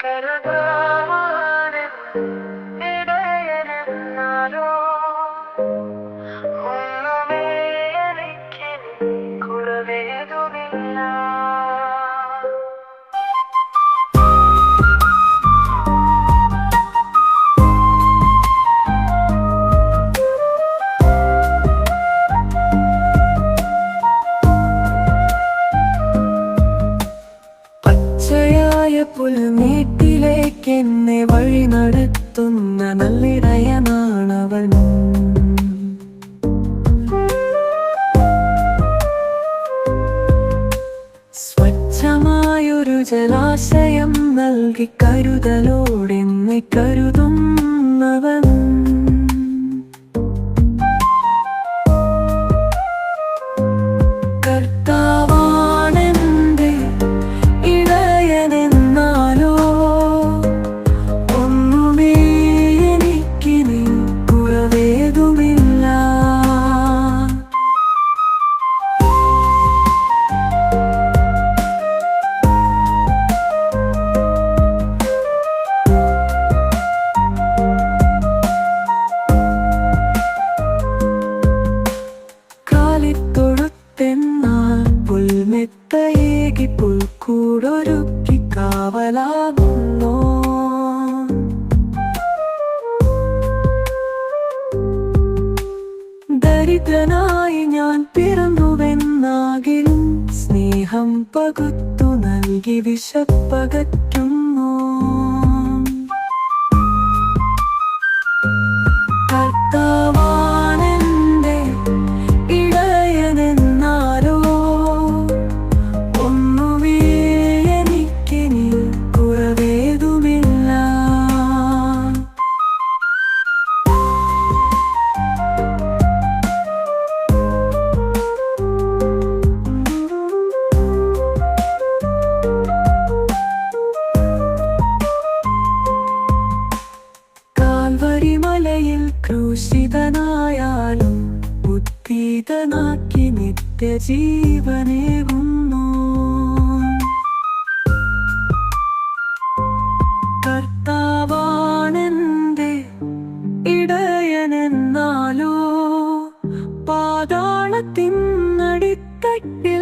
ഇടയനെന്നാലോ പച്ചയായ എന്നെ വഴി നടത്തുന്ന നല്ലിടയനാണവൻ സ്വച്ഛമായൊരു ജലാശയം നൽകി കരുതലോടെന്നെ കരുതുന്നവൻ. കാവലാകുന്നോ ദരിദ്രനായി ഞാൻ പിറന്നുവെന്നാകിലും സ്നേഹം പകുത്തു നൽകി വിശപ്പകറ്റുന്നു. കാൽവരി മലയിൽ ക്രൂശിതനായാലും ഉദ്ഗീതനാക്കി നിത്യജീവനേകുന്നു. കർത്താവാണെന്റെ ഇടയനെന്നാലോ പാതാളത്തിനടിത്തട്ടിൽ